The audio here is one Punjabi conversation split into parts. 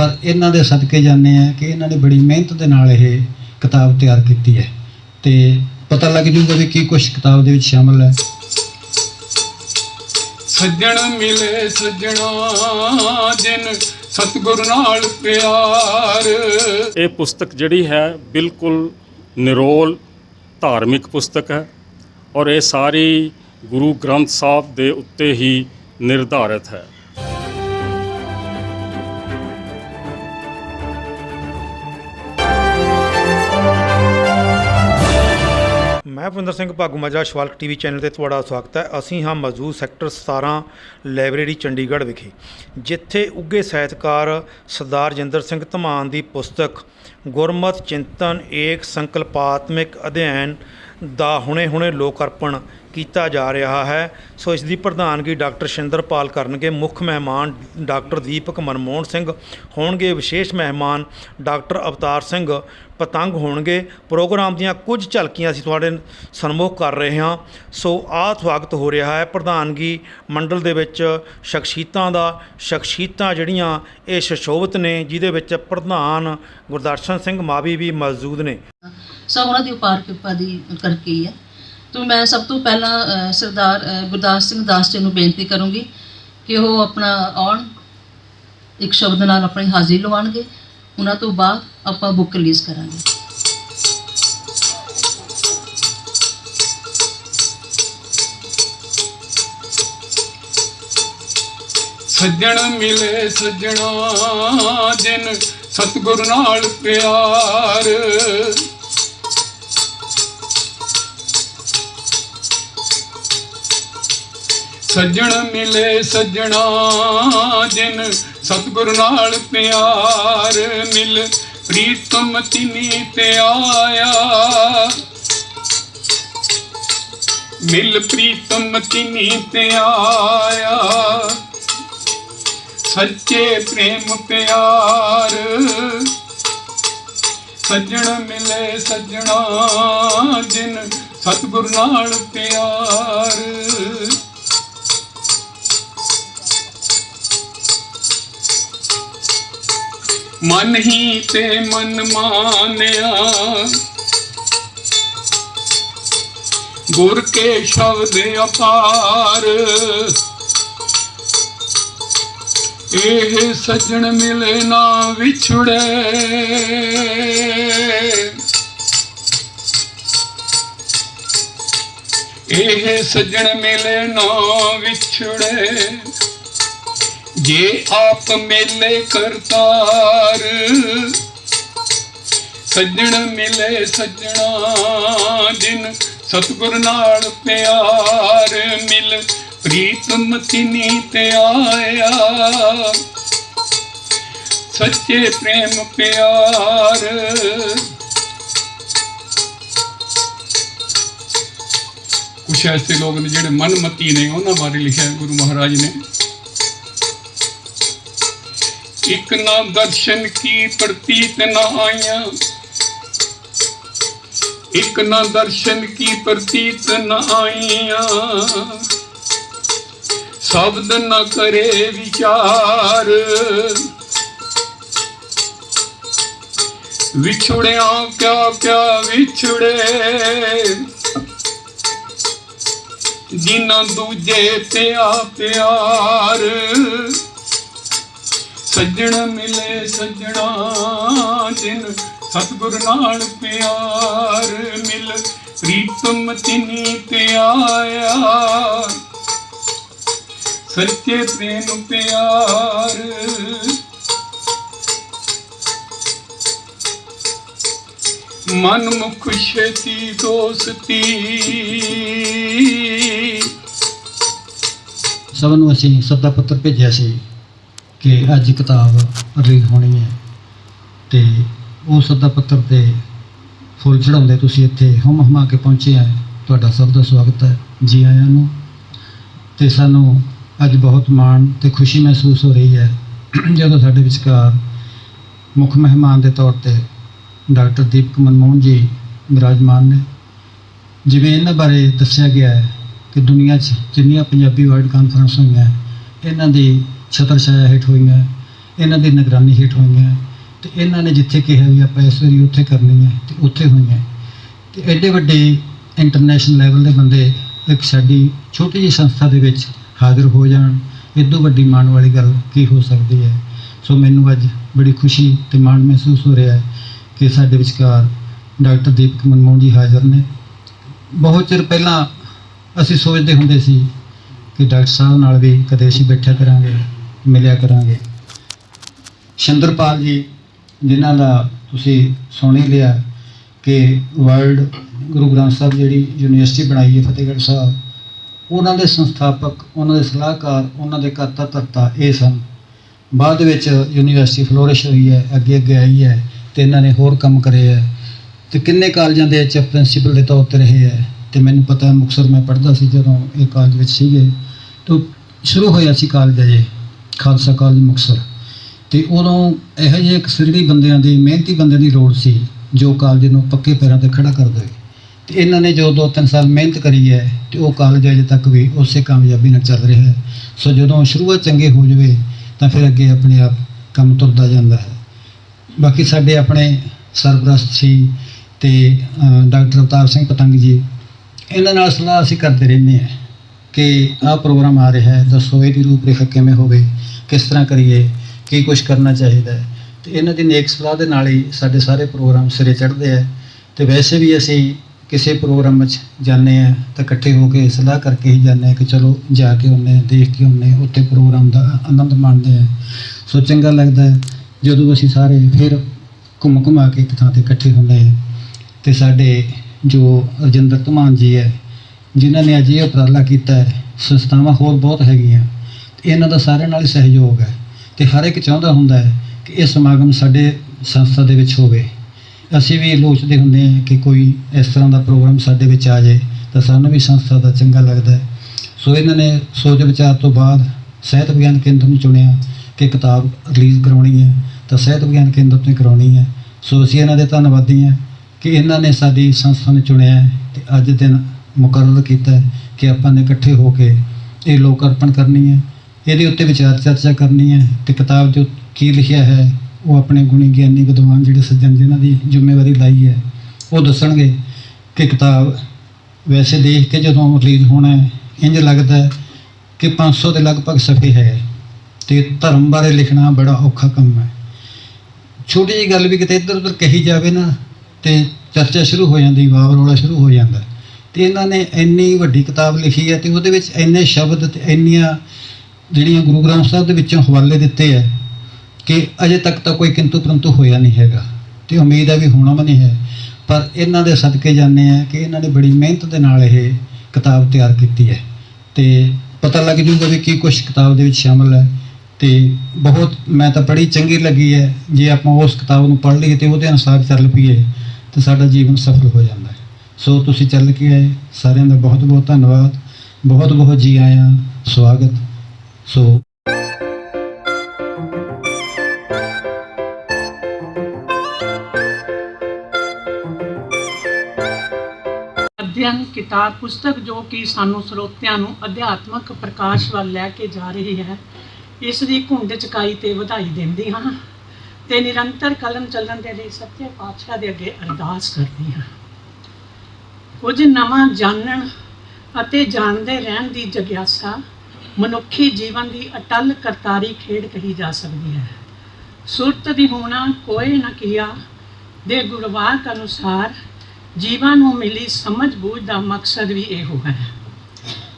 ਪਰ ਇਹਨਾਂ ਦੇ ਸਦਕੇ ਜਾਂਦੇ ਆ ਕਿ ਇਹਨਾਂ ਨੇ ਬੜੀ ਮਿਹਨਤ ਦੇ ਨਾਲ ਇਹ ਕਿਤਾਬ ਤਿਆਰ ਕੀਤੀ ਹੈ। ਤੇ ਪਤਾ ਲੱਗ ਜੂਗਾ ਵੀ ਕੀ ਕੁਝ ਕਿਤਾਬ ਦੇ ਵਿੱਚ ਸ਼ਾਮਲ ਹੈ। ਸੱਜਣ ਮਿਲੇ ਸੱਜਣਾ ਜਿਨ ਸਤਿਗੁਰ ਨਾਲ ਪਿਆਰ। ਇਹ ਪੁਸਤਕ ਜਿਹੜੀ ਹੈ ਬਿਲਕੁਲ ਨਿਰੋਲ ਧਾਰਮਿਕ ਪੁਸਤਕ ਹੈ ਔਰ ਇਹ ਸਾਰੀ ਗੁਰੂ ਗ੍ਰੰਥ ਸਾਹਿਬ ਦੇ ਉੱਤੇ ਹੀ ਨਿਰਧਾਰਿਤ ਹੈ। ਮੈਂ ਭੁਪਿੰਦਰ ਸਿੰਘ ਭਾਗੂ ਮਾਜਰਾ ਸ਼ਵਾਲਕ ਟੀਵੀ ਚੈਨਲ ਤੇ ਤੁਹਾਡਾ ਸਵਾਗਤ ਹੈ। ਅਸੀਂ ਹਾਂ ਮੌਜੂਦ ਸੈਕਟਰ 17 ਲਾਇਬ੍ਰੇਰੀ ਚੰਡੀਗੜ੍ਹ ਵਿਖੇ, ਜਿੱਥੇ ਉੱਗੇ ਸਾਹਿਤਕਾਰ ਸਰਦਾਰ ਜਿੰਦਰ ਸਿੰਘ ਧਮਾਨ ਦੀ ਪੁਸਤਕ ਗੁਰਮਤ ਚਿੰਤਨ ਏਕ ਸੰਕਲਪਾਤਮਿਕ ਅਧਿਐਨ ਦਾ ਹੁਣੇ-ਹੁਣੇ ਲੋਕ ਅਰਪਣ ਕੀਤਾ ਜਾ ਰਿਹਾ ਹੈ। ਸੋ ਇਸ ਦੀ ਪ੍ਰਧਾਨਗੀ ਡਾਕਟਰ ਸ਼ਿੰਦਰਪਾਲ ਕਰਨਗੇ। ਮੁੱਖ ਮਹਿਮਾਨ ਡਾਕਟਰ ਦੀਪਕ ਮਨਮੋਹਨ ਸਿੰਘ ਹੋਣਗੇ। ਵਿਸ਼ੇਸ਼ ਮਹਿਮਾਨ ਡਾਕਟਰ ਅਵਤਾਰ ਸਿੰਘ ਪਤੰਗ ਹੋਣਗੇ। ਪ੍ਰੋਗਰਾਮ ਦੀਆਂ ਕੁਝ ਝਲਕੀਆਂ ਅਸੀਂ ਤੁਹਾਡੇ ਸਨਮੁਖ ਕਰ ਰਹੇ ਹਾਂ। ਸੋ ਆਹ ਸਵਾਗਤ ਹੋ ਰਿਹਾ ਹੈ। ਪ੍ਰਧਾਨਗੀ ਮੰਡਲ ਦੇ ਵਿੱਚ ਸ਼ਖਸੀਅਤਾਂ ਦਾ, ਸ਼ਖਸੀਅਤਾਂ ਜਿਹੜੀਆਂ ਇਹ ਸ਼ਸ਼ੋਭਤ ਨੇ, ਜਿਹਦੇ ਵਿੱਚ ਪ੍ਰਧਾਨ ਗੁਰਦਰਸ਼ਨ ਸਿੰਘ ਮਾਵੀ ਵੀ ਮੌਜੂਦ ਨੇ। ਸਭ ਉਹਨਾਂ ਦੀ ਉਪਾਰ ਕਿਰਪਾ ਦੀ ਕਰਕੇ ਹੀ ਹੈ ਤਾਂ ਮੈਂ ਸਭ ਤੋਂ ਪਹਿਲਾਂ ਸਰਦਾਰ ਗੁਰਦਾਸ ਸਿੰਘ ਦਾਸ ਜੀ ਨੂੰ ਬੇਨਤੀ ਕਰੂੰਗੀ ਕਿ ਉਹ ਆਪਣਾ ਆਉਣ, ਇੱਕ ਸ਼ਬਦ ਨਾਲ ਆਪਣੀ ਹਾਜ਼ਰੀ ਲਵਾਉਣਗੇ। ਉਹਨਾਂ ਤੋਂ ਬਾਅਦ ਆਪਾਂ ਬੁੱਕ ਰਿਲੀਜ਼ ਕਰਾਂਗੇ। ਸੱਜਣ ਮਿਲੇ ਸੱਜਣਾ, ਜਿਨ ਸਤਿਗੁਰ ਨਾਲ ਪਿਆਰ। ਸੱਜਣ ਮਿਲੇ ਸੱਜਣਾ, ਜਿਨ ਸਤਿਗੁਰ ਨਾਲ ਪਿਆਰ ਮਿਲ। ਪ੍ਰੀਤਮ ਤਿਨੀ ਤੇ ਆਇਆ। ਮਿਲ ਪ੍ਰੀਤਮ ਤਿਨੀ ਤੇ ਆਇਆ। ਸੱਚੇ ਪ੍ਰੇਮ ਪਿਆਰ। ਸੱਜਣ ਮਿਲੇ ਸੱਜਣਾ, ਜਿਨ ਸਤਿਗੁਰ ਨਾਲ ਪਿਆਰ। ਮਨ ਹੀ ਤੇ ਮਨ ਮਾਨਿਆ। ਗੁਰ ਕੇ ਸ਼ਬਦ ਅਪਾਰ। ਇਹ ਸੱਜਣ ਮਿਲੇ ਨਾ ਵਿਛੜੇ। ਇਹ ਸੱਜਣ ਮਿਲੇ ਨਾ ਵਿਛੜੇ। ਜੇ ਆਪ ਮੇਲੇ ਕਰਤਾਰ, ਸੱਜਣ ਮਿਲੇ ਸੱਜਣਾ, ਜਿਨ ਸਤਿਗੁਰ ਨਾਲ ਪਿਆਰ ਮਿਲ ਪ੍ਰੀਤਮ ਤਿਨੀ ਤੇ ਆਇਆ। ਸੱਚੇ ਪ੍ਰੇਮ ਪਿਆਰ, ਕੁਛ ਐਸੇ ਲੋਕ ਨੇ ਜਿਹੜੇ ਮਨਮਤੀ ਨੇ, ਉਹਨਾਂ ਬਾਰੇ ਲਿਖਿਆ ਗੁਰੂ ਮਹਾਰਾਜ ਨੇ। ਇੱਕ ਨਾ ਦਰਸ਼ਨ ਕੀ ਪ੍ਰਤੀਤ ਨਾ ਆਈਆਂ? ਇੱਕ ਨਾ ਦਰਸ਼ਨ ਕੀ ਪ੍ਰਤੀਤ ਨਾ ਆਈਆਂ? ਸ਼ਬਦ ਨਾ ਕਰੇ ਵਿਚਾਰ। ਵਿਛੜਿਆ ਕਿਆ ਕਿਆ ਵਿਛੜੇ? ਜਿਨ੍ਹਾਂ ਦੂਜੇ ਪਿਆ ਪਿਆਰ। ਸੱਜਣ ਮਿਲੇ ਸੱਜਣਾ ਜਿਨ ਸਤਿਗੁਰ ਨਾਲ ਪਿਆਰ ਮਿਲ, ਪ੍ਰੀਤਮ ਤਿਨੀ ਤੇ ਆਇਆ। ਸੱਚੇ ਪ੍ਰੇਮ ਪਿਆਰ। ਮਨ ਮੁਖ ਛੇਤੀ ਦੋਸਤੀ। ਸਭ ਨੂੰ ਅਸੀਂ ਸੱਦਾ ਪੱਤਰ ਭੇਜਿਆ ਸੀ। ਕਿ ਅੱਜ ਕਿਤਾਬ ਰਿਲੀਜ਼ ਹੋਣੀ ਹੈ ਤੇ ਉਹ ਸੱਦਾ ਪੱਤਰ ਤੇ ਫੁੱਲ ਚੜਾਉਂਦੇ ਤੁਸੀਂ ਇੱਥੇ ਹਮ ਹਮਾ ਕੇ ਪਹੁੰਚੇ ਆ। ਤੁਹਾਡਾ ਸਭ ਦਾ ਸਵਾਗਤ ਹੈ। ਜੀ ਆਇਆਂ ਨੂੰ। ਤੇ ਸਾਨੂੰ ਅੱਜ ਬਹੁਤ ਮਾਣ ਤੇ ਖੁਸ਼ੀ ਮਹਿਸੂਸ ਹੋ ਰਹੀ ਹੈ ਜਦੋਂ ਸਾਡੇ ਵਿਚਕਾਰ ਮੁੱਖ ਮਹਿਮਾਨ ਦੇ ਤੌਰ ਤੇ ਡਾਕਟਰ ਦੀਪਕ ਮਨਮੋਹਨ ਜੀ ਵਿਰਾਜਮਾਨ ਨੇ। ਜਿਵੇਂ ਇਹਨਾਂ ਬਾਰੇ ਦੱਸਿਆ ਗਿਆ ਹੈ ਕਿ ਦੁਨੀਆ 'ਚ ਜਿੰਨੀਆਂ ਪੰਜਾਬੀ ਵਰਲਡ ਕਾਨਫਰੰਸ ਹੋਈਆਂ, ਇਹਨਾਂ ਦੀ ਛਤਰ ਛਾਇਆ ਹੇਠ ਹੋਈਆਂ, ਇਹਨਾਂ ਦੀ ਨਿਗਰਾਨੀ ਹੇਠ ਹੋਈਆਂ, ਤੇ ਇਹਨਾਂ ਨੇ ਜਿੱਥੇ ਕਿਹਾ ਵੀ ਆਪਾਂ ਇਸ ਵਾਰੀ ਉੱਥੇ ਕਰਨੀ ਹੈ, ਤੇ ਉੱਥੇ ਹੋਈਆਂ। ਤੇ ਐਡੇ ਵੱਡੇ ਇੰਟਰਨੈਸ਼ਨਲ ਲੈਵਲ ਦੇ ਬੰਦੇ ਇੱਕ ਸਾਡੀ ਛੋਟੀ ਜਿਹੀ ਸੰਸਥਾ ਦੇ ਵਿੱਚ ਹਾਜ਼ਰ ਹੋ ਜਾਣ ਇਦੋਂ ਵੱਡੀ ਮਾਣ ਵਾਲੀ ਗੱਲ ਕੀ ਹੋ ਸਕਦੀ ਹੈ? ਸੋ ਮੈਨੂੰ ਅੱਜ ਬੜੀ ਖੁਸ਼ੀ ਤੇ ਮਾਣ ਮਹਿਸੂਸ ਹੋ ਰਿਹਾ ਹੈ ਕਿ ਸਾਡੇ ਵਿਚਕਾਰ ਡਾਕਟਰ ਦੀਪਕ ਮਨਮੋਹਨ ਜੀ ਹਾਜ਼ਰ ਨੇ। ਬਹੁਤ ਚਿਰ ਪਹਿਲਾਂ ਅਸੀਂ ਸੋਚਦੇ ਹੁੰਦੇ ਸੀ ਕਿ ਡਾਕਟਰ ਸਾਹਿਬ ਨਾਲ ਵੀ ਕਦੇ ਅਸੀਂ ਬੈਠਿਆ ਕਰਾਂਗੇ। ਮਿਲਿਆ ਕਰਾਂਗੇ। ਸ਼ੰਦਰਪਾਲ ਜੀ, ਜਿਨ੍ਹਾਂ ਦਾ ਤੁਸੀਂ ਸੁਣ ਹੀ ਲਿਆ ਕਿ ਵਰਲਡ ਗੁਰੂ ਗ੍ਰੰਥ ਸਾਹਿਬ ਜਿਹੜੀ ਯੂਨੀਵਰਸਿਟੀ ਬਣਾਈ ਹੈ ਫਤਿਹਗੜ੍ਹ ਸਾਹਿਬ, ਉਹਨਾਂ ਦੇ ਸੰਸਥਾਪਕ, ਉਹਨਾਂ ਦੇ ਸਲਾਹਕਾਰ, ਉਹਨਾਂ ਦੇ ਕਰਤਾ ਧਰਤਾ ਇਹ ਸਨ। ਬਾਅਦ ਵਿੱਚ ਯੂਨੀਵਰਸਿਟੀ ਫਲੋਰਿਸ਼ ਹੋਈ ਹੈ, ਅੱਗੇ ਅੱਗੇ ਆਈ ਹੈ ਤੇ ਇਹਨਾਂ ਨੇ ਹੋਰ ਕੰਮ ਕਰੇ ਹੈ। ਤੇ ਕਿੰਨੇ ਕਾਲਜਾਂ ਦੇ ਵਿੱਚ ਪ੍ਰਿੰਸੀਪਲ ਦੇ ਤੌਰ ਤੇ ਰਹੇ ਹੈ? ਤੇ ਮੈਨੂੰ ਪਤਾ ਹੈ ਮੁਕਤਸਰ ਮੈਂ ਪੜ੍ਹਦਾ ਸੀ ਜਦੋਂ ਇਹ ਕਾਲਜ ਵਿੱਚ ਸੀਗੇ। ਤਾਂ ਸ਼ੁਰੂ ਹੋਇਆ ਸੀ ਕਾਲਜ ਅਜੇ ਖਾਲਸਾ ਕਾਲਜ ਮੁਕਤਸਰ। ਤੇ ਉਦੋਂ ਇਹੋ ਜਿਹੇ ਇੱਕ ਬੰਦਿਆਂ ਦੀ, ਮਿਹਨਤੀ ਬੰਦਿਆਂ ਦੀ ਲੋੜ ਸੀ, ਜੋ ਕਾਲਜ ਨੂੰ ਪੱਕੇ ਪੈਰਾਂ ਤੇ ਖੜਾ ਕਰ ਦੇਵੇ। ਤੇ ਇਹਨਾਂ ਨੇ ਜੋ ਦੋ ਤਿੰਨ ਸਾਲ ਮਿਹਨਤ ਕਰੀ ਹੈ, ਤੇ ਉਹ ਕਾਲਜ ਅਜੇ ਤੱਕ ਵੀ ਉਸੇ ਕਾਮਯਾਬੀ ਨਾਲ ਚੱਲ ਰਿਹਾ ਹੈ। ਸੋ ਜਦੋਂ ਸ਼ੁਰੂਆਤ ਚੰਗੇ ਹੋ ਜਾਵੇ, ਤਾਂ ਫਿਰ ਅੱਗੇ ਆਪਣੇ ਆਪ ਕੰਮ ਤੁਰਦਾ ਜਾਂਦਾ ਹੈ। ਬਾਕੀ ਸਾਡੇ ਆਪਣੇ ਸਰਪ੍ਰਸਤ ਸੀ ਤੇ ਡਾਕਟਰ ਅਵਤਾਰ ਸਿੰਘ ਪਤੰਗ ਜੀ, ਇਹਨਾਂ ਨਾਲ ਸਲਾਹ ਅਸੀਂ ਕਰਦੇ ਰਹਿੰਦੇ ਹਾਂ। ਕਿ ਆਹ ਪ੍ਰੋਗਰਾਮ ਆ ਰਿਹਾ ਹੈ, ਦੱਸੋ ਇਹਦੀ ਰੂਪਰੇਖਾ ਕਿਵੇਂ ਹੋਵੇ, ਕਿਸ ਤਰ੍ਹਾਂ ਕਰੀਏ, ਕੀ ਕੁਝ ਕਰਨਾ ਚਾਹੀਦਾ ਹੈ। ਤੇ ਇਹਨਾਂ ਦੀ ਨੇਕ ਸਲਾਹ ਦੇ ਨਾਲ ਹੀ ਸਾਡੇ ਸਾਰੇ ਪ੍ਰੋਗਰਾਮ ਸਿਰੇ ਚੜ੍ਹਦੇ ਆ। ਤੇ ਵੈਸੇ ਵੀ ਅਸੀਂ ਕਿਸੇ ਪ੍ਰੋਗਰਾਮ ਵਿੱਚ ਜਾਂਦੇ ਆ, ਤਾਂ ਇਕੱਠੇ ਹੋ ਕੇ ਸਲਾਹ ਕਰਕੇ ਹੀ ਜਾਂਦੇ ਆ ਕਿ ਚਲੋ ਜਾ ਕੇ ਉਹਨੇ ਦੇਖ ਕੇ ਉਹਨੇ ਉੱਥੇ ਪ੍ਰੋਗਰਾਮ ਦਾ ਆਨੰਦ ਮਾਣਦੇ ਆ। ਸੋ ਚੰਗਾ ਲੱਗਦਾ ਜਦੋਂ ਅਸੀਂ ਸਾਰੇ ਫਿਰ ਘੁੰਮ ਘੁਮਾ ਕੇ ਇੱਕ ਥਾਂ ਤੇ ਇਕੱਠੇ ਹੁੰਦੇ ਆ। ਤੇ ਸਾਡੇ ਜੋ ਰਜਿੰਦਰ ਧਮਾਨ ਜੀ ਹੈ ਜਿਨ੍ਹਾਂ ਨੇ ਅੱਜ ਉਪਰਾਲਾ ਕੀਤਾ ਹੈ, ਸੰਸਥਾਵਾਂ ਹੋਰ ਬਹੁਤ ਹੈਗੀਆਂ। ਤੇ ਇਹਨਾਂ ਦਾ ਸਾਰਿਆਂ ਨਾਲ ਹੀ ਸਹਿਯੋਗ ਹੈ। ਤੇ ਹਰ ਇੱਕ ਚਾਹੁੰਦਾ ਹੁੰਦਾ ਹੈ ਕਿ ਇਹ ਸਮਾਗਮ ਸਾਡੇ ਸੰਸਥਾ ਦੇ ਵਿੱਚ ਹੋਵੇ। ਅਸੀਂ ਵੀ ਲੋਚਦੇ ਹੁੰਦੇ ਹਾਂ ਕਿ ਕੋਈ ਇਸ ਤਰ੍ਹਾਂ ਦਾ ਪ੍ਰੋਗਰਾਮ ਸਾਡੇ ਵਿੱਚ ਆ ਜਾਏ, ਤਾਂ ਸਾਨੂੰ ਵੀ ਸੰਸਥਾ ਦਾ ਚੰਗਾ ਲੱਗਦਾ ਹੈ। ਸੋ ਇਹਨਾਂ ਨੇ ਸੋਚ ਵਿਚਾਰ ਤੋਂ ਬਾਅਦ ਸਾਹਿਤ ਵਿਗਿਆਨ ਕੇਂਦਰ ਨੂੰ ਚੁਣਿਆ ਕਿ ਕਿਤਾਬ ਰਿਲੀਜ਼ ਕਰਾਉਣੀ ਹੈ, ਤਾਂ ਸਿਹਤ ਵਿਗਿਆਨ ਕੇਂਦਰ ਤੋਂ ਹੀ ਕਰਾਉਣੀ ਹੈ। ਸੋ ਅਸੀਂ ਇਹਨਾਂ ਦੇ ਧੰਨਵਾਦੀ ਹਾਂ ਕਿ ਇਹਨਾਂ ਨੇ ਸਾਡੀ ਸੰਸਥਾ ਨੂੰ ਚੁਣਿਆ ਹੈ ਤੇ ਅੱਜ ਦਿਨ ਮੁਕਰਰ ਕੀਤਾ ਹੈ ਕਿ ਆਪਾਂ ਨੇ ਇਕੱਠੇ ਹੋ ਕੇ ਇਹ ਲੋਕ ਅਰਪਣ ਕਰਨੀ ਹੈ। ਇਹਦੇ ਉੱਤੇ ਵਿਚਾਰ ਚਰਚਾ ਕਰਨੀ ਹੈ ਤੇ ਕਿਤਾਬ ਜੋ ਕੀ ਲਿਖਿਆ ਹੈ, ਉਹ ਆਪਣੇ ਗੁਣੀ ਗਿਆਨੀ ਵਿਦਵਾਨ ਜਿਹੜੇ ਸੱਜਣ ਜਿਨ੍ਹਾਂ ਦੀ ਜ਼ਿੰਮੇਵਾਰੀ ਲਾਈ ਹੈ, ਉਹ ਦੱਸਣਗੇ ਕਿ ਕਿਤਾਬ ਵੈਸੇ ਦੇਖ ਕੇ ਜਦੋਂ ਰਿਲੀਜ਼ ਹੋਣਾ ਹੈ ਇੰਜ ਲੱਗਦਾ ਹੈ ਕਿ 500 ਦੇ ਲਗਭਗ ਸਫੇ ਹੈ ਤੇ ਧਰਮ ਬਾਰੇ ਲਿਖਣਾ ਬੜਾ ਔਖਾ ਕੰਮ ਹੈ। ਛੋਟੀ ਜਿਹੀ ਗੱਲ ਵੀ ਕਿਤੇ ਇੱਧਰ ਉੱਧਰ ਕਹੀ ਜਾਵੇ ਨਾ ਤੇ ਚਰਚਾ ਸ਼ੁਰੂ ਹੋ ਜਾਂਦੀ ਵਾਵ ਰੋਲਾ ਸ਼ੁਰੂ ਹੋ ਜਾਂਦਾ। ਤੇ ਇਹਨਾਂ ਨੇ ਇੰਨੀ ਵੱਡੀ ਕਿਤਾਬ ਲਿਖੀ ਹੈ ਤੇ ਉਹਦੇ ਵਿੱਚ ਇੰਨੇ ਸ਼ਬਦ ਤੇ ਇੰਨੀਆਂ ਜਿਹੜੀਆਂ ਗੁਰੂ ਗ੍ਰੰਥ ਸਾਹਿਬ ਦੇ ਵਿੱਚੋਂ ਹਵਾਲੇ ਦਿੱਤੇ ਹੈ ਕਿ ਅਜੇ ਤੱਕ ਤਾਂ ਕੋਈ ਕਿੰਤੂ ਪਰੰਤੂ ਹੋਇਆ ਨਹੀਂ ਹੈਗਾ ਤੇ ਉਮੀਦ ਹੈ ਵੀ ਹੋਣਾ ਵੀ ਨਹੀਂ ਹੈ। ਪਰ ਇਹਨਾਂ ਦੇ ਸਦਕੇ ਜਾਂਦੇ ਆ ਕਿ ਇਹਨਾਂ ਨੇ ਬੜੀ ਮਿਹਨਤ ਦੇ ਨਾਲ ਇਹ ਕਿਤਾਬ ਤਿਆਰ ਕੀਤੀ ਹੈ ਤੇ ਪਤਾ ਲੱਗ ਜੂਗਾ ਵੀ ਕੀ ਕੁਝ ਕਿਤਾਬ ਦੇ ਵਿੱਚ ਸ਼ਾਮਲ ਹੈ ਤੇ ਬਹੁਤ ਮੈਂ ਤਾਂ ਬੜੀ ਚੰਗੀ ਲੱਗੀ ਹੈ ਜੇ ਆਪਾਂ ਉਸ ਕਿਤਾਬ ਨੂੰ ਪੜ੍ਹ ਲਈਏ ਤੇ ਉਹਦੇ ਅਨੁਸਾਰ ਚੱਲ ਪਈਏ ਤੇ ਸਾਡਾ ਜੀਵਨ ਸਫਲ ਹੋ ਜਾਂਦਾ ਹੈ। ਸੋ ਤੁਸੀਂ ਚੱਲ ਕੇ ਆਏ। ਸਾਰਿਆਂ ਦਾ ਬਹੁਤ ਬਹੁਤ ਧੰਨਵਾਦ। ਬਹੁਤ ਬਹੁਤ ਜੀ ਆਇਆਂ। ਸਵਾਗਤ। ਸੋ ਅਧਿਐਨ ਕਿਤਾਬ ਪੁਸਤਕ ਜੋ ਕਿ ਸਾਨੂੰ ਸਰੋਤਿਆਂ ਨੂੰ ਅਧਿਆਤਮਕ ਪ੍ਰਕਾਸ਼ ਵੱਲ ਲੈ ਕੇ ਜਾ ਰਹੀ ਹੈ, ਇਸ ਦੀ ਘੁੰਡ ਚਕਾਈ ਤੇ ਵਧਾਈ ਦਿੰਦੀ ਹਾਂ ਤੇ ਨਿਰੰਤਰ ਕਲਮ ਚੱਲਣ ਦੇ ਲਈ ਸੱਚੇ ਪਾਤਸ਼ਾਹ ਦੇ ਅੱਗੇ ਅਰਦਾਸ ਕਰਦੀ ਹਾਂ। ਕੁਝ ਨਵਾਂ ਜਾਣਨ ਅਤੇ ਜਾਣਦੇ ਰਹਿਣ ਦੀ ਜਗਿਆਸਾ ਮਨੁੱਖੀ ਜੀਵਨ ਦੀ ਅਟਲ ਕਰਤਾਰੀ ਖੇਡ ਕਹੀ ਜਾ ਸਕਦੀ ਹੈ। ਸੁਰਤ ਦੀ ਹੋਣਾ ਕੋਈ ਨਾ ਕੀਆ ਦੇ ਗੁਰਵਾਕ ਅਨੁਸਾਰ ਜੀਵਨ ਨੂੰ ਮਿਲੀ ਸਮਝ ਬੂਝ ਦਾ ਮਕਸਦ ਵੀ ਇਹੋ ਹੈ।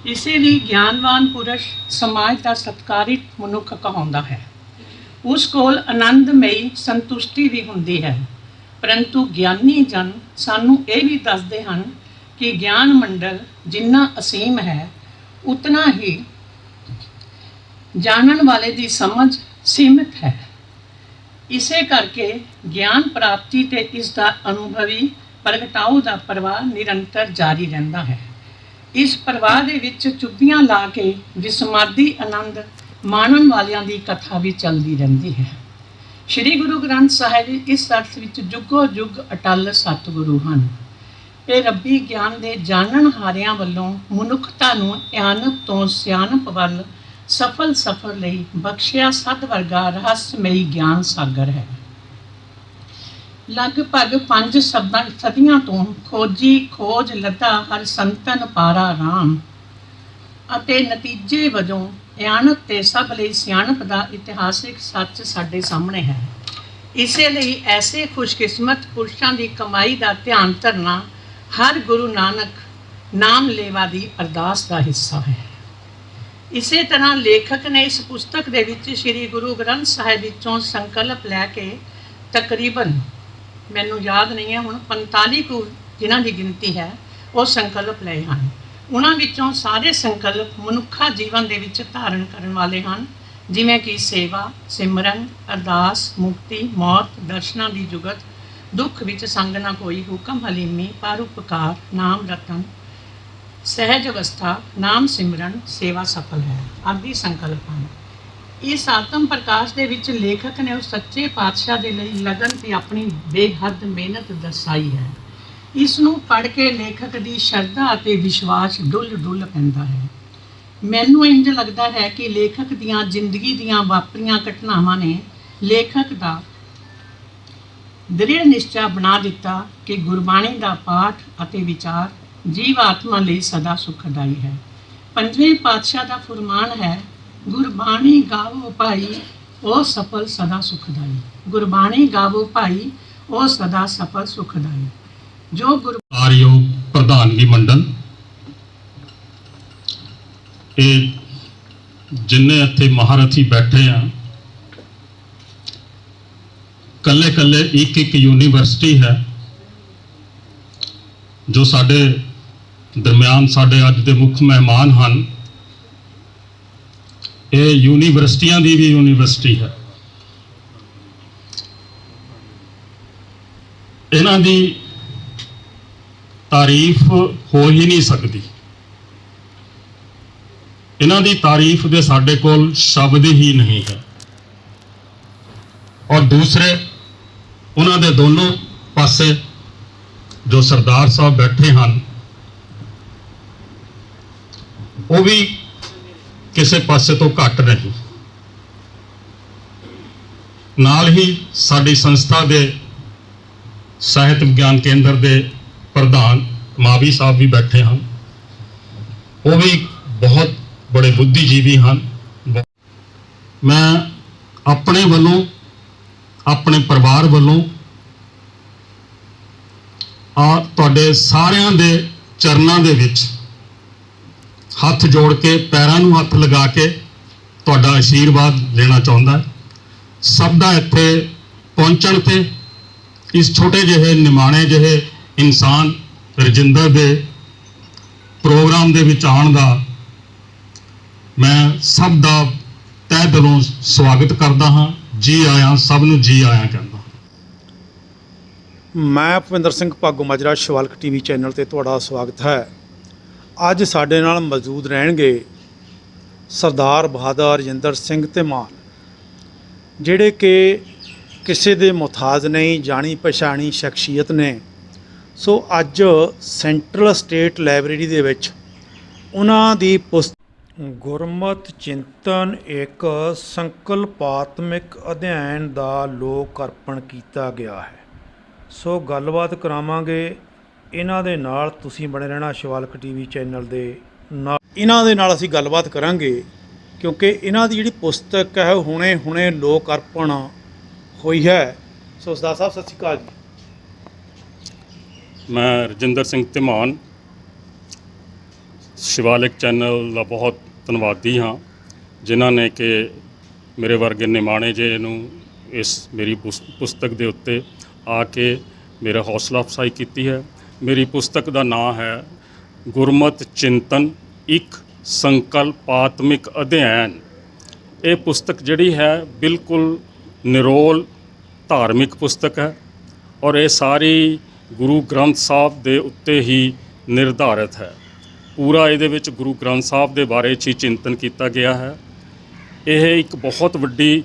ਇਸੇ ਲਈ ਗਿਆਨਵਾਨ ਪੁਰਸ਼ ਸਮਾਜ ਦਾ ਸਤਕਾਰਿਤ ਮਨੁੱਖ ਕਹਾਉਂਦਾ ਹੈ। ਉਸ ਕੋਲ ਆਨੰਦਮਈ ਸੰਤੁਸ਼ਟੀ ਵੀ ਹੁੰਦੀ ਹੈ। ਪਰੰਤੂ ਗਿਆਨੀ ਜਨ ਸਾਨੂੰ ਇਹ ਵੀ ਦੱਸਦੇ ਹਨ ਕਿ ਗਿਆਨ ਮੰਡਲ ਜਿੰਨਾ ਅਸੀਮ ਹੈ, ਉਤਨਾ ਹੀ ਜਾਣਨ ਵਾਲੇ ਦੀ ਸਮਝ ਸੀਮਿਤ ਹੈ। ਇਸੇ ਕਰਕੇ ਗਿਆਨ ਪ੍ਰਾਪਤੀ ਤੇ ਇਸ ਦਾ ਅਨੁਭਵੀ ਪ੍ਰਗਟਾਓ ਦਾ ਪ੍ਰਵਾਹ ਨਿਰੰਤਰ ਜਾਰੀ ਰਹਿੰਦਾ ਹੈ। ਇਸ ਪ੍ਰਵਾਹ ਦੇ ਵਿੱਚ ਚੁੱਭੀਆਂ ਲਾ ਕੇ ਵਿਸਮਾਦੀ ਆਨੰਦ ਮਾਣਨ ਵਾਲਿਆਂ ਦੀ ਕਥਾ ਵੀ ਚੱਲਦੀ ਰਹਿੰਦੀ ਹੈ। ਸ੍ਰੀ ਗੁਰੂ ਗ੍ਰੰਥ ਸਾਹਿਬ ਇਸ ਅਰਥ ਵਿੱਚ ਜੁਗੋ ਜੁਗ ਅਟਲ ਸਤਿਗੁਰੂ ਹਨ। ਇਹ ਰੱਬੀ ਗਿਆਨ ਦੇ ਜਾਣਨ ਹਾਰਿਆਂ ਵੱਲੋਂ ਮਨੁੱਖਤਾ ਨੂੰ ਇਆਨਤ ਤੋਂ ਸਿਆਣਪ ਵੱਲ ਸਫਲ ਸਫਰ ਲਈ ਬਖਸ਼ਿਆ ਸਦ ਵਰਗਾ ਰਹੱਸਮਈ ਗਿਆਨ ਸਾਗਰ ਹੈ। ਲਗਭਗ ਪੰਜ ਸਦਾ ਸਦੀਆਂ ਤੋਂ ਖੋਜੀ ਖੋਜ ਲਤਾ ਹਰ ਸੰਤਨ ਪਾਰਾ ਰਾਮ ਅਤੇ ਨਤੀਜੇ ਵਜੋਂ ਇਆਨਤ ਤੇ ਸਭ ਲਈ ਸਿਆਣਪ ਦਾ ਇਤਿਹਾਸਿਕ ਸੱਚ ਸਾਡੇ ਸਾਹਮਣੇ ਹੈ। ਇਸੇ ਲਈ ਐਸੇ ਖੁਸ਼ਕਿਸਮਤ ਪੁਰਸ਼ਾਂ ਦੀ ਕਮਾਈ ਦਾ ਧਿਆਨ ਧਰਨਾ ਹਰ ਗੁਰੂ ਨਾਨਕ ਨਾਮ ਲੇਵਾ ਦੀ ਅਰਦਾਸ ਦਾ ਹਿੱਸਾ ਹੈ। ਇਸੇ ਤਰ੍ਹਾਂ ਲੇਖਕ ਨੇ ਇਸ ਪੁਸਤਕ ਦੇ ਵਿੱਚ ਸ੍ਰੀ ਗੁਰੂ ਗ੍ਰੰਥ ਸਾਹਿਬ ਵਿੱਚੋਂ ਸੰਕਲਪ ਲੈ ਕੇ ਤਕਰੀਬਨ, ਮੈਨੂੰ ਯਾਦ ਨਹੀਂ ਹੈ ਹੁਣ 45 ਕੁ ਜਿਨ੍ਹਾਂ ਦੀ ਗਿਣਤੀ ਹੈ, ਉਹ ਸੰਕਲਪ ਲਏ ਹਨ। ਉਹਨਾਂ ਵਿੱਚੋਂ ਸਾਰੇ ਸੰਕਲਪ ਮਨੁੱਖਾ ਜੀਵਨ ਦੇ ਵਿੱਚ ਧਾਰਨ ਕਰਨ ਵਾਲੇ ਹਨ, ਜਿਵੇਂ ਕਿ ਸੇਵਾ, ਸਿਮਰਨ, ਅਰਦਾਸ, ਮੁਕਤੀ, ਮੌਤ, ਦਰਸ਼ਨਾਂ ਦੀ ਜੁਗਤ ਦੁੱਖ ਵਿੱਚ ਸੰਗ ਨਾ ਕੋਈ ਹੁਕਮ ਹਲੀਮੀ ਪਰਉਪਕਾਰ ਨਾਮ ਰਤਨ, ਸਹਿਜ ਅਵਸਥਾ, ਨਾਮ ਸਿਮਰਨ, ਸੇਵਾ ਸਫਲ ਹੈ, ਆਦਿ ਸੰਕਲਪ ਹਨ। ਇਸ ਆਤਮ ਪ੍ਰਕਾਸ਼ ਦੇ ਵਿੱਚ ਲੇਖਕ ਨੇ ਉਸ ਸੱਚੇ ਪਾਤਸ਼ਾਹ ਦੇ ਲਈ ਲਗਨ ਤੇ ਆਪਣੀ ਬੇਹੱਦ ਮਿਹਨਤ ਦਰਸਾਈ ਹੈ। ਇਸ ਨੂੰ ਪੜ੍ਹ ਕੇ ਲੇਖਕ ਦੀ ਸ਼ਰਧਾ ਅਤੇ ਵਿਸ਼ਵਾਸ ਡੁੱਲ ਡੁੱਲ ਪੈਂਦਾ ਹੈ। ਮੈਨੂੰ ਇੰਜ ਲੱਗਦਾ ਹੈ ਕਿ ਲੇਖਕ ਦੀਆਂ ਜ਼ਿੰਦਗੀ ਦੀਆਂ ਵਾਪਰੀਆਂ ਘਟਨਾਵਾਂ ਨੇ ਲੇਖਕ ਦਾ ਦ੍ਰਿੜ ਨਿਸ਼ਚਾ ਬਣਾ ਦਿੱਤਾ ਕਿ ਗੁਰਬਾਣੀ ਦਾ ਪਾਠ ਅਤੇ ਵਿਚਾਰ ਜੀਵ ਆਤਮਾ ਲਈ ਸਦਾ ਸੁਖਦਾਈ ਹੈ। ਪੰਜਵੇਂ ਪਾਤਸ਼ਾਹ ਦਾ ਫਰਮਾਨ ਹੈ, ਗੁਰਬਾਣੀ ਗਾਵੋ ਭਾਈ, ਉਹ ਸਫਲ ਸਦਾ ਸੁਖਦਾਈ। ਗੁਰਬਾਣੀ ਗਾਵੋ ਭਾਈ, ਉਹ ਸਦਾ ਸਫਲ ਸੁਖਦਾਈ। ਜੋ ਗੁਰ ਪ੍ਰਧਾਨਗੀ ਮੰਡਲ, ਇਹ ਜਿੰਨੇ ਇੱਥੇ ਮਹਾਰਥੀ ਬੈਠੇ ਆ ਕੱਲੇ ਕੱਲੇ ਇੱਕ ਇੱਕ ਯੂਨੀਵਰਸਿਟੀ ਹੈ ਜੋ ਸਾਡੇ ਦਰਮਿਆਨ ਸਾਡੇ ਅੱਜ ਦੇ ਮੁੱਖ ਮਹਿਮਾਨ ਹਨ। ਇਹ ਯੂਨੀਵਰਸਿਟੀਆਂ ਦੀ ਵੀ ਯੂਨੀਵਰਸਿਟੀ ਹੈ। ਇਹਨਾਂ ਦੀ ਤਾਰੀਫ ਹੋ ਹੀ ਨਹੀਂ ਸਕਦੀ। ਇਹਨਾਂ ਦੀ ਤਾਰੀਫ ਦੇ ਸਾਡੇ ਕੋਲ ਸ਼ਬਦ ਹੀ ਨਹੀਂ ਹੈ। ਔਰ ਦੂਸਰੇ ਉਹਨਾਂ ਦੇ ਦੋਨੋਂ ਪਾਸੇ ਜੋ ਸਰਦਾਰ ਸਾਹਿਬ ਬੈਠੇ ਹਨ, ਉਹ ਵੀ ਕਿਸੇ ਪਾਸੇ ਤੋਂ ਘੱਟ ਨਹੀਂ। ਨਾਲ ਹੀ ਸਾਡੀ ਸੰਸਥਾ ਦੇ ਸਾਹਿਤ ਵਿਗਿਆਨ ਕੇਂਦਰ ਦੇ ਪ੍ਰਧਾਨ ਮਾਵੀ ਸਾਹਿਬ ਵੀ ਬੈਠੇ ਹਨ। ਉਹ ਵੀ ਬਹੁਤ ਬੜੇ ਬੁੱਧੀਜੀਵੀ ਹਨ। ਮੈਂ ਆਪਣੇ ਵੱਲੋਂ ਆਪਣੇ ਪਰਿਵਾਰ ਵੱਲੋਂ ਆ ਤੁਹਾਡੇ ਸਾਰਿਆਂ ਦੇ ਚਰਨਾਂ ਦੇ ਵਿੱਚ ਹੱਥ ਜੋੜ ਕੇ, ਪੈਰਾਂ ਨੂੰ ਹੱਥ ਲਗਾ ਕੇ ਤੁਹਾਡਾ ਆਸ਼ੀਰਵਾਦ ਲੈਣਾ ਚਾਹੁੰਦਾ। ਸਭ ਦਾ ਇੱਥੇ ਪਹੁੰਚਣ ਤੇ ਇਸ ਛੋਟੇ ਜਿਹੇ, ਨਿਮਾਣੇ ਜਿਹੇ ਇਨਸਾਨ ਰਜਿੰਦਰ ਦੇ ਪ੍ਰੋਗਰਾਮ ਦੇ ਵਿੱਚ ਆਉਣ ਦਾ ਮੈਂ ਸਭ ਦਾ ਤਹਿ ਦਿਲੋਂ ਸਵਾਗਤ ਕਰਦਾ ਹਾਂ। ਜੀ ਆਇਆਂ, ਸਭ ਨੂੰ ਜੀ ਆਇਆਂ ਕਹਿੰਦਾ। ਮੈਂ ਭੁਪਿੰਦਰ ਸਿੰਘ ਭਾਗੋ ਮਾਜਰਾ, ਸ਼ਿਵਾਲਕ ਟੀਵੀ ਚੈਨਲ ਤੇ ਤੁਹਾਡਾ ਸਵਾਗਤ ਹੈ। ਅੱਜ ਸਾਡੇ ਨਾਲ ਮੌਜੂਦ ਰਹਿਣਗੇ ਸਰਦਾਰ ਬਹਾਦਰ ਰਜਿੰਦਰ ਸਿੰਘ ਤੇ ਮਾਨ ਜਿਹੜੇ ਕਿ ਕਿਸੇ ਦੇ ਮੁਹਤਾਜ ਨਹੀਂ ਜਾਣੀ ਪਛਾਣੀ ਸ਼ਖਸੀਅਤ ਨੇ। ਸੋ ਅੱਜ ਸੈਂਟਰਲ ਸਟੇਟ ਲਾਇਬ੍ਰੇਰੀ ਦੇ ਵਿੱਚ ਉਹਨਾਂ ਦੀ ਪੁਸਤਕ ਗੁਰਮਤ ਚਿੰਤਨ ਇੱਕ ਸੰਕਲਪਾਤਮਿਕ ਅਧਿਐਨ ਦਾ ਲੋਕ ਅਰਪਣ ਕੀਤਾ ਗਿਆ ਹੈ। ਸੋ ਗੱਲਬਾਤ ਕਰਾਵਾਂਗੇ। ਇਹਨਾਂ ਦੇ ਨਾਲ ਤੁਸੀਂ ਬਣੇ ਰਹਿਣਾ ਸ਼ਿਵਾਲਕ ਟੀਵੀ ਚੈਨਲ ਦੇ ਨਾਲ। ਇਹਨਾਂ ਦੇ ਨਾਲ ਅਸੀਂ ਗੱਲਬਾਤ ਕਰਾਂਗੇ ਕਿਉਂਕਿ ਇਹਨਾਂ ਦੀ ਜਿਹੜੀ ਪੁਸਤਕ ਹੈ, ਉਹ ਹੁਣੇ ਹੁਣੇ ਲੋਕ ਅਰਪਣ ਹੋਈ ਹੈ। ਸੋ ਸਰਦਾਰ ਸਾਹਿਬ, ਸਤਿ ਸ਼੍ਰੀ ਅਕਾਲ ਜੀ। ਮੈਂ ਰਜਿੰਦਰ ਸਿੰਘ ਧਮਾਨ ਸ਼ਿਵਾਲਿਕ ਚੈਨਲ ਦਾ ਬਹੁਤ ਧੰਨਵਾਦੀ ਹਾਂ, ਜਿਨ੍ਹਾਂ ਨੇ ਕਿ ਮੇਰੇ ਵਰਗੇ ਨਿਮਾਣੇ ਜੇ ਨੂੰ ਇਸ ਮੇਰੀ ਪੁਸ- ਪੁਸਤਕ ਦੇ ਉੱਤੇ ਆ ਕੇ ਮੇਰਾ ਹੌਸਲਾ ਅਫਸਾਈ ਕੀਤੀ ਹੈ। ਮੇਰੀ ਪੁਸਤਕ ਦਾ ਨਾਮ ਹੈ ਗੁਰਮਤ ਚਿੰਤਨ ਇੱਕ ਸੰਕਲਪ ਆਤਮਿਕ ਅਧਿਐਨ। ਇਹ ਪੁਸਤਕ ਜਿਹੜੀ ਹੈ ਬਿਲਕੁਲ ਨਿਰੋਲ ਧਾਰਮਿਕ ਪੁਸਤਕ ਹੈ ਔਰ ਇਹ ਸਾਰੀ ਗੁਰੂ ਗ੍ਰੰਥ ਸਾਹਿਬ ਦੇ ਉੱਤੇ ਹੀ ਨਿਰਧਾਰਿਤ ਹੈ। ਪੂਰਾ ਇਹਦੇ ਵਿੱਚ ਗੁਰੂ ਗ੍ਰੰਥ ਸਾਹਿਬ ਦੇ ਬਾਰੇ 'ਚ ਹੀ ਚਿੰਤਨ ਕੀਤਾ ਗਿਆ ਹੈ। ਇਹ ਇੱਕ ਬਹੁਤ ਵੱਡੀ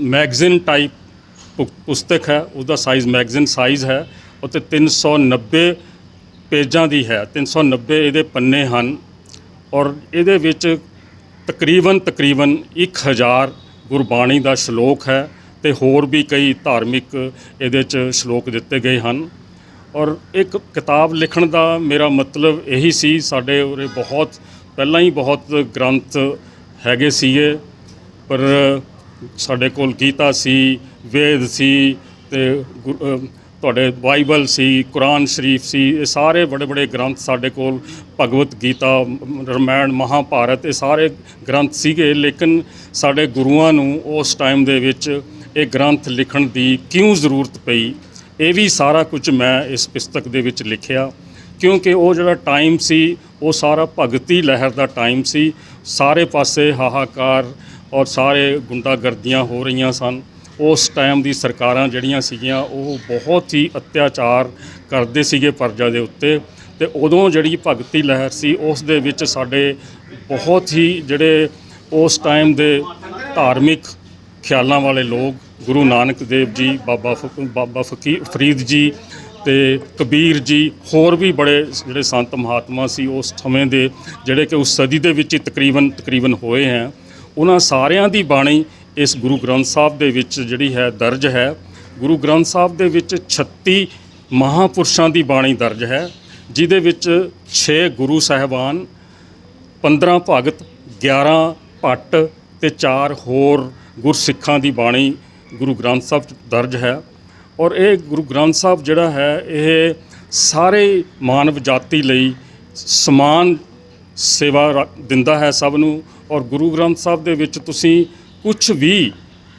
ਮੈਗਜ਼ੀਨ ਟਾਈਪ ਪੁ- ਪੁਸਤਕ ਹੈ। ਉਹਦਾ ਸਾਈਜ਼ ਮੈਗਜ਼ੀਨ ਸਾਈਜ਼ ਹੈ ਉੱਤੇ 390 ਪੇਜਾਂ ਦੀ ਹੈ। 390 ਇਹਦੇ ਪੰਨੇ ਹਨ ਔਰ ਇਹਦੇ ਵਿੱਚ ਤਕਰੀਬਨ ਤਕਰੀਬਨ 1000 ਗੁਰਬਾਣੀ ਦਾ ਸ਼ਲੋਕ ਹੈ ਤੇ ਹੋਰ ਵੀ ਕਈ ਧਾਰਮਿਕ ਇਹਦੇ ਚ ਸ਼ਲੋਕ ਦਿੱਤੇ ਗਏ ਹਨ। ਔਰ ਇੱਕ ਕਿਤਾਬ ਲਿਖਣ ਦਾ ਮੇਰਾ ਮਤਲਬ ਇਹੀ ਸੀ, ਸਾਡੇ ਉਰੇ ਬਹੁਤ, ਪਹਿਲਾਂ ਹੀ ਬਹੁਤ ਗ੍ਰੰਥ ਹੈਗੇ ਸੀਗੇ, ਪਰ ਸਾਡੇ ਕੋਲ ਗੀਤਾ ਸੀ, ਵੇਦ ਸੀ ਤੇ ਗੁ- ਤੁਹਾਡੇ ਬਾਈਬਲ ਸੀ, ਕੁਰਾਨ ਸ਼ਰੀਫ ਸੀ, ਇਹ ਸਾਰੇ ਬੜੇ ਬੜੇ ਗ੍ਰੰਥ ਸਾਡੇ ਕੋਲ, ਭਗਵਤ ਗੀਤਾ ਰਮਾਇਣ, ਮਹਾਭਾਰਤ, ਇਹ ਸਾਰੇ ਗ੍ਰੰਥ ਸੀਗੇ, ਲੇਕਿਨ ਸਾਡੇ ਗੁਰੂਆਂ ਨੂੰ ਉਸ ਟਾਈਮ ਦੇ ਵਿੱਚ ਇਹ ਗ੍ਰੰਥ ਲਿਖਣ ਦੀ ਕਿਉਂ ਜ਼ਰੂਰਤ ਪਈ? ਇਹ ਵੀ ਸਾਰਾ ਕੁਝ ਮੈਂ ਇਸ ਪੁਸਤਕ ਦੇ ਵਿੱਚ ਲਿਖਿਆ, ਕਿਉਂਕਿ ਉਹ ਜਿਹੜਾ ਟਾਈਮ ਸੀ, ਉਹ ਸਾਰਾ ਭਗਤੀ ਲਹਿਰ ਦਾ ਟਾਈਮ ਸੀ। ਸਾਰੇ ਪਾਸੇ ਹਾਹਾਕਾਰ ਔਰ ਸਾਰੇ ਗੁੰਡਾਗਰਦੀਆਂ ਹੋ ਰਹੀਆਂ ਸਨ। ਉਸ ਟਾਈਮ ਦੀ ਸਰਕਾਰਾਂ ਜਿਹੜੀਆਂ ਸੀਗੀਆਂ, ਉਹ ਬਹੁਤ ਹੀ ਅਤਿਆਚਾਰ ਕਰਦੇ ਸੀਗੇ ਪਰਜ਼ਾ ਦੇ ਉੱਤੇ ਤੇ ਉਦੋਂ ਜਿਹੜੀ ਭਗਤੀ ਲਹਿਰ ਸੀ, ਉਸ ਦੇ ਵਿੱਚ ਸਾਡੇ ਬਹੁਤ ਹੀ ਜਿਹੜੇ ਉਸ ਟਾਈਮ ਦੇ ਧਾਰਮਿਕ ਖਿਆਲਾਂ ਵਾਲੇ ਲੋਕ ਗੁਰੂ ਨਾਨਕ ਦੇਵ ਜੀ, ਬਾਬਾ ਫਕ- ਬਾਬਾ ਫਕੀਰ, ਫਰੀਦ ਜੀ ਤੇ ਕਬੀਰ ਜੀ, ਹੋਰ ਵੀ ਬੜੇ ਜਿਹੜੇ ਸੰਤ ਮਹਾਤਮਾ ਸੀ ਉਸ ਸਮੇਂ ਦੇ, ਜਿਹੜੇ ਕਿ ਉਸ ਸਦੀ ਦੇ ਵਿੱਚ ਹੀ ਤਕਰੀਬਨ ਤਕਰੀਬਨ ਹੋਏ ਹੈ। ਉਹਨਾਂ ਸਾਰਿਆਂ ਦੀ ਬਾਣੀ ਇਸ ਗੁਰੂ ਗ੍ਰੰਥ ਸਾਹਿਬ ਦੇ ਵਿੱਚ ਜਿਹੜੀ ਹੈ ਦਰਜ ਹੈ। ਗੁਰੂ ਗ੍ਰੰਥ ਸਾਹਿਬ ਦੇ ਵਿੱਚ 36 ਮਹਾਪੁਰਸ਼ਾਂ ਦੀ ਬਾਣੀ ਦਰਜ ਹੈ, ਜਿਹਦੇ ਵਿੱਚ 6 ਗੁਰੂ ਸਾਹਿਬਾਨ 15 ਭਗਤ 11 ਭੱਟ ਤੇ 4 ਹੋਰ ਗੁਰਸਿੱਖਾਂ ਦੀ ਬਾਣੀ ਗੁਰੂ ਗ੍ਰੰਥ ਸਾਹਿਬ 'ਚ ਦਰਜ ਹੈ। ਔਰ ਇਹ ਗੁਰੂ ਗ੍ਰੰਥ ਸਾਹਿਬ ਜਿਹੜਾ ਹੈ, ਇਹ ਸਾਰੇ ਮਾਨਵ ਜਾਤੀ ਲਈ ਸਮਾਨ ਸੇਵਾ ਦਿੰਦਾ ਹੈ ਸਭ ਨੂੰ। ਔਰ ਗੁਰੂ ਗ੍ਰੰਥ ਸਾਹਿਬ ਦੇ ਵਿੱਚ ਤੁਸੀਂ ਕੁਝ ਵੀ,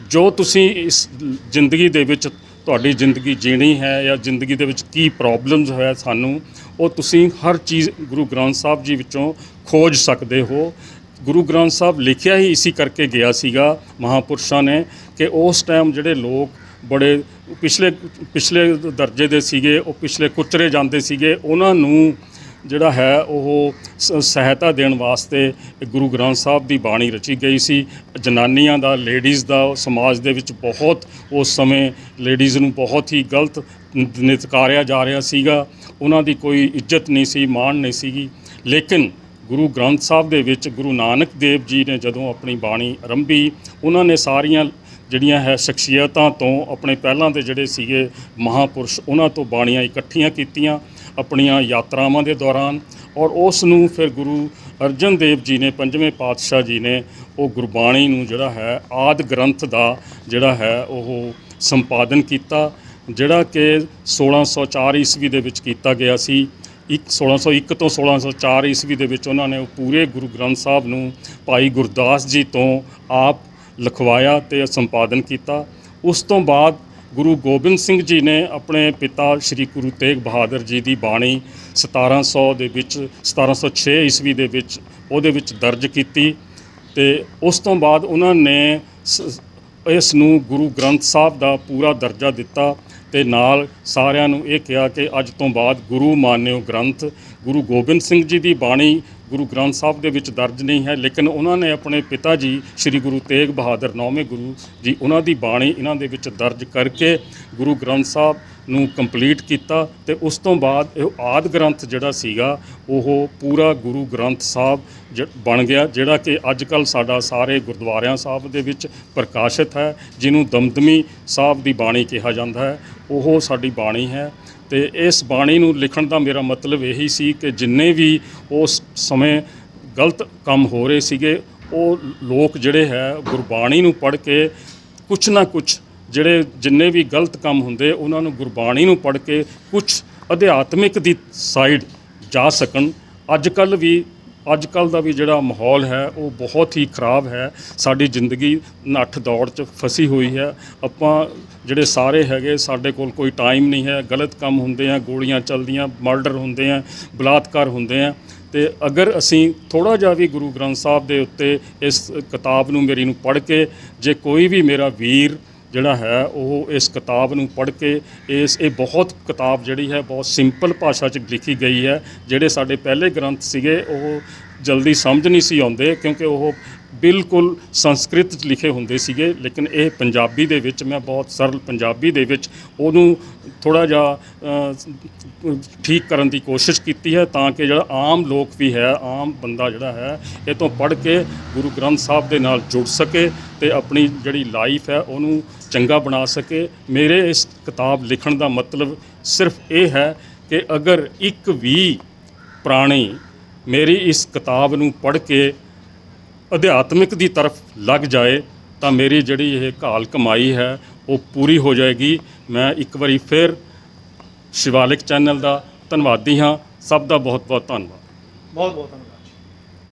ਜੋ ਤੁਸੀਂ ਇਸ ਜ਼ਿੰਦਗੀ ਦੇ ਵਿੱਚ ਤੁਹਾਡੀ ਜ਼ਿੰਦਗੀ ਜੀਣੀ ਹੈ ਜਾਂ ਜ਼ਿੰਦਗੀ ਦੇ ਵਿੱਚ ਕੀ ਪ੍ਰੋਬਲਮਸ ਹੈ ਸਾਨੂੰ, ਉਹ ਤੁਸੀਂ ਹਰ ਚੀਜ਼ ਗੁਰੂ ਗ੍ਰੰਥ ਸਾਹਿਬ ਜੀ ਵਿੱਚੋਂ ਖੋਜ ਸਕਦੇ ਹੋ। ਗੁਰੂ ਗ੍ਰੰਥ ਸਾਹਿਬ ਲਿਖਿਆ ਹੀ ਇਸੇ ਕਰਕੇ ਗਿਆ ਸੀਗਾ ਮਹਾਪੁਰਸ਼ਾਂ ਨੇ ਕਿ ਉਸ ਟਾਈਮ ਜਿਹੜੇ ਲੋਕ ਬੜੇ ਪਿਛਲੇ ਪਿਛਲੇ ਦਰਜੇ ਦੇ ਸੀਗੇ, ਉਹ ਪਿਛਲੇ ਕੁਚਰੇ ਜਾਂਦੇ ਸੀਗੇ, ਉਹਨਾਂ ਨੂੰ ਜਿਹੜਾ ਹੈ ਉਹ ਸ- ਸਹਾਇਤਾ ਦੇਣ ਵਾਸਤੇ ਗੁਰੂ ਗ੍ਰੰਥ ਸਾਹਿਬ ਦੀ ਬਾਣੀ ਰਚੀ ਗਈ ਸੀ। ਜਨਾਨੀਆਂ ਦਾ ਲੇਡੀਜ਼ ਦਾ, ਸਮਾਜ ਦੇ ਵਿੱਚ ਬਹੁਤ ਉਸ ਸਮੇਂ ਲੇਡੀਜ਼ ਨੂੰ ਬਹੁਤ ਹੀ ਗਲਤ ਨਿਤਕਾਰਿਆ ਜਾ ਰਿਹਾ ਸੀਗਾ। ਉਹਨਾਂ ਦੀ ਕੋਈ ਇੱਜ਼ਤ ਨਹੀਂ ਸੀ, ਮਾਣ ਨਹੀਂ ਸੀਗੀ। ਲੇਕਿਨ ਗੁਰੂ ਗ੍ਰੰਥ ਸਾਹਿਬ ਦੇ ਵਿੱਚ ਗੁਰੂ ਨਾਨਕ ਦੇਵ ਜੀ ਨੇ ਜਦੋਂ ਆਪਣੀ ਬਾਣੀ ਆਰੰਭੀ, ਉਹਨਾਂ ਨੇ ਸਾਰੀਆਂ ਜਿਹੜੀਆਂ ਹੈ ਸ਼ਖਸੀਅਤਾਂ ਤੋਂ ਆਪਣੇ ਪਹਿਲਾਂ ਦੇ ਜਿਹੜੇ ਸੀਗੇ ਮਹਾਪੁਰਸ਼, ਉਹਨਾਂ ਤੋਂ ਬਾਣੀਆਂ ਇਕੱਠੀਆਂ ਕੀਤੀਆਂ ਆਪਣੀਆਂ ਯਾਤਰਾਵਾਂ ਦੇ ਦੌਰਾਨ ਔਰ ਉਸ ਨੂੰ ਫਿਰ ਗੁਰੂ ਅਰਜਨ ਦੇਵ ਜੀ ਨੇ, ਪੰਜਵੇਂ ਪਾਤਸ਼ਾਹ ਜੀ ਨੇ ਉਹ ਗੁਰਬਾਣੀ ਨੂੰ ਜਿਹੜਾ ਹੈ ਆਦ ਗ੍ਰੰਥ ਦਾ ਜਿਹੜਾ ਹੈ ਉਹ ਸੰਪਾਦਨ ਕੀਤਾ, ਜਿਹੜਾ ਕਿ 1604 ਈਸਵੀ ਦੇ ਵਿੱਚ ਕੀਤਾ ਗਿਆ ਸੀ। ਇੱਕ 1601 ਤੋਂ 1604 ਈਸਵੀ ਦੇ ਵਿੱਚ ਉਹਨਾਂ ਨੇ ਉਹ ਪੂਰੇ ਗੁਰੂ ਗ੍ਰੰਥ ਸਾਹਿਬ ਨੂੰ ਭਾਈ ਗੁਰਦਾਸ ਜੀ ਤੋਂ ਆਪ ਲਿਖਵਾਇਆ ਤੇ ਸੰਪਾਦਨ ਕੀਤਾ। ਉਸ ਤੋਂ ਬਾਅਦ ਗੁਰੂ ਗੋਬਿੰਦ ਸਿੰਘ ਜੀ ਨੇ ਆਪਣੇ ਪਿਤਾ ਸ੍ਰੀ ਗੁਰੂ ਤੇਗ ਬਹਾਦਰ ਜੀ ਦੀ ਬਾਣੀ 1700 ਦੇ ਵਿੱਚ 1706 ਈਸਵੀ ਦੇ ਵਿੱਚ ਉਹਦੇ ਵਿੱਚ ਦਰਜ ਕੀਤੀ ਤੇ ਉਸ ਤੋਂ ਬਾਅਦ ਉਹਨਾਂ ਨੇ ਸ- ਇਸ ਨੂੰ ਗੁਰੂ ਗ੍ਰੰਥ ਸਾਹਿਬ ਦਾ ਪੂਰਾ ਦਰਜਾ ਦਿੱਤਾ। ਤੇ ਨਾਲ ਸਾਰਿਆਂ ਨੂੰ ਇਹ ਕਿਹਾ ਕਿ ਅੱਜ ਤੋਂ ਬਾਅਦ ਗੁਰੂ ਮਾਨਿਓ ਗ੍ਰੰਥ, ਗੁਰੂ ਗੋਬਿੰਦ ਸਿੰਘ ਜੀ ਦੀ ਬਾਣੀ ਗੁਰੂ ਗ੍ਰੰਥ ਸਾਹਿਬ ਦੇ ਵਿੱਚ ਦਰਜ ਨਹੀਂ ਹੈ, ਲੇਕਿਨ ਉਹਨਾਂ ਨੇ ਆਪਣੇ ਪਿਤਾ ਜੀ, ਸ੍ਰੀ ਗੁਰੂ ਤੇਗ ਬਹਾਦਰ ਨੌਵੇਂ ਗੁਰੂ ਜੀ, ਉਹਨਾਂ ਦੀ ਬਾਣੀ ਇਹਨਾਂ ਦੇ ਵਿੱਚ ਦਰਜ ਕਰਕੇ ਗੁਰੂ ਗ੍ਰੰਥ ਸਾਹਿਬ ਨੂੰ ਕੰਪਲੀਟ ਕੀਤਾ ਤੇ ਉਸ ਤੋਂ ਬਾਅਦ ਇਹ ਆਦ ਗ੍ਰੰਥ ਜਿਹੜਾ ਸੀਗਾ, ਉਹ ਪੂਰਾ ਗੁਰੂ ਗ੍ਰੰਥ ਸਾਹਿਬ ਜ- ਬਣ ਗਿਆ, ਜਿਹੜਾ ਕਿ ਅੱਜ ਕੱਲ ਸਾਡਾ ਸਾਰੇ ਗੁਰਦੁਆਰਿਆਂ ਸਾਹਿਬ ਦੇ ਵਿੱਚ ਪ੍ਰਕਾਸ਼ਿਤ ਹੈ, ਜਿਹਨੂੰ ਦਮਦਮੀ ਸਾਹਿਬ ਦੀ ਬਾਣੀ ਕਿਹਾ ਜਾਂਦਾ ਹੈ। ਉਹ ਸਾਡੀ ਬਾਣੀ ਹੈ। ਤੇ ਇਸ ਬਾਣੀ ਨੂੰ ਲਿਖਣ ਦਾ ਮੇਰਾ ਮਤਲਬ ਇਹੀ ਸੀ ਕਿ ਜਿੰਨੇ ਵੀ ਉਸ ਸਮੇਂ ਗਲਤ ਕੰਮ ਹੋ ਰਹੇ ਸੀਗੇ, ਉਹ ਲੋਕ ਜਿਹੜੇ ਹੈ, ਗੁਰਬਾਣੀ ਨੂੰ ਪੜ੍ਹ ਕੇ ਕੁਛ ਨਾ ਕੁਛ ਜਿਹੜੇ ਜਿੰਨੇ ਵੀ ਗਲਤ ਕੰਮ ਹੁੰਦੇ, ਉਹਨਾਂ ਨੂੰ ਗੁਰਬਾਣੀ ਨੂੰ ਪੜ੍ਹ ਕੇ ਕੁਛ ਅਧਿਆਤਮਿਕ ਦੀ ਸਾਈਡ ਜਾ ਸਕਣ। ਅੱਜ ਕੱਲ ਵੀ ਅੱਜ ਕੱਲ ਦਾ ਵੀ ਜਿਹੜਾ ਮਾਹੌਲ ਹੈ, ਉਹ ਬਹੁਤ ਹੀ ਖਰਾਬ ਹੈ। ਸਾਡੀ ਜ਼ਿੰਦਗੀ ਨੱਠ ਦੌੜ 'ਚ ਫਸੀ ਹੋਈ ਹੈ। ਆਪਾਂ ਜਿਹੜੇ ਸਾਰੇ ਹੈਗੇ, ਸਾਡੇ ਕੋਲ ਕੋਈ ਟਾਈਮ ਨਹੀਂ ਹੈ। ਗਲਤ ਕੰਮ ਹੁੰਦੇ ਆ, ਗੋਲੀਆਂ ਚੱਲਦੀਆਂ ਮਰਡਰ ਹੁੰਦੇ ਆ, ਬਲਾਤਕਾਰ ਹੁੰਦੇ ਆ। ਤੇ ਅਗਰ ਅਸੀਂ ਥੋੜਾ ਜਿਹਾ ਵੀ ਗੁਰੂ ਗ੍ਰੰਥ ਸਾਹਿਬ ਦੇ ਉੱਤੇ ਇਸ ਕਿਤਾਬ ਨੂੰ ਮੇਰੀ ਨੂੰ ਪੜ੍ਹ ਕੇ, ਜੇ ਕੋਈ ਵੀ ਮੇਰਾ ਵੀਰ ਜਿਹੜਾ ਹੈ, ਉਹ ਇਸ ਕਿਤਾਬ ਨੂੰ ਪੜ੍ਹ ਕੇ ਇਸ, ਇਹ ਬਹੁਤ ਕਿਤਾਬ ਜਿਹੜੀ ਹੈ, ਬਹੁਤ ਸਿੰਪਲ ਭਾਸ਼ਾ 'ਚ ਲਿਖੀ ਗਈ ਹੈ। ਜਿਹੜੇ ਸਾਡੇ ਪਹਿਲੇ ਗ੍ਰੰਥ ਸੀਗੇ, ਉਹ ਜਲਦੀ ਸਮਝ ਨਹੀਂ ਸੀ ਆਉਂਦੇ ਕਿਉਂਕਿ ਉਹ ਬਿਲਕੁਲ ਸੰਸਕ੍ਰਿਤ 'ਚ ਲਿਖੇ ਹੁੰਦੇ ਸੀਗੇ, ਲੇਕਿਨ ਇਹ ਪੰਜਾਬੀ ਦੇ ਵਿੱਚ, ਮੈਂ ਬਹੁਤ ਸਰਲ ਪੰਜਾਬੀ ਦੇ ਵਿੱਚ ਉਹਨੂੰ ਥੋੜਾ ਜਿਹਾ ਠੀਕ ਕਰਨ ਦੀ ਕੋਸ਼ਿਸ਼ ਕੀਤੀ ਹੈ ਤਾਂ ਕਿ ਜਿਹੜਾ ਆਮ ਲੋਕ ਵੀ ਹੈ, ਆਮ ਬੰਦਾ ਜਿਹੜਾ ਹੈ, ਇਹ ਤੋਂ ਪੜ੍ਹ ਕੇ ਗੁਰੂ ਗ੍ਰੰਥ ਸਾਹਿਬ ਦੇ ਨਾਲ ਜੁੜ ਸਕੇ ਤੇ ਆਪਣੀ ਜਿਹੜੀ ਲਾਈਫ ਹੈ ਉਹਨੂੰ ਚੰਗਾ ਬਣਾ ਸਕੇ। ਮੇਰੇ ਇਸ ਕਿਤਾਬ ਲਿਖਣ ਦਾ ਮਤਲਬ ਸਿਰਫ ਇਹ ਹੈ ਕਿ ਅਗਰ ਇੱਕ ਵੀ ਪ੍ਰਾਣੀ ਮੇਰੀ ਇਸ ਕਿਤਾਬ ਨੂੰ ਪੜ੍ਹ ਕੇ ਅਧਿਆਤਮਿਕ ਦੀ ਤਰਫ ਲੱਗ ਜਾਏ, ਤਾਂ ਮੇਰੀ ਜਿਹੜੀ ਇਹ ਘਾਲ ਕਮਾਈ ਹੈ, ਉਹ ਪੂਰੀ ਹੋ ਜਾਏਗੀ। ਮੈਂ ਇੱਕ ਵਾਰੀ ਫਿਰ ਸ਼ਿਵਾਲਿਕ ਚੈਨਲ ਦਾ ਧੰਨਵਾਦੀ ਹਾਂ। ਸਭ ਦਾ ਬਹੁਤ ਬਹੁਤ ਧੰਨਵਾਦ। ਬਹੁਤ ਬਹੁਤ ਧੰਨਵਾਦ।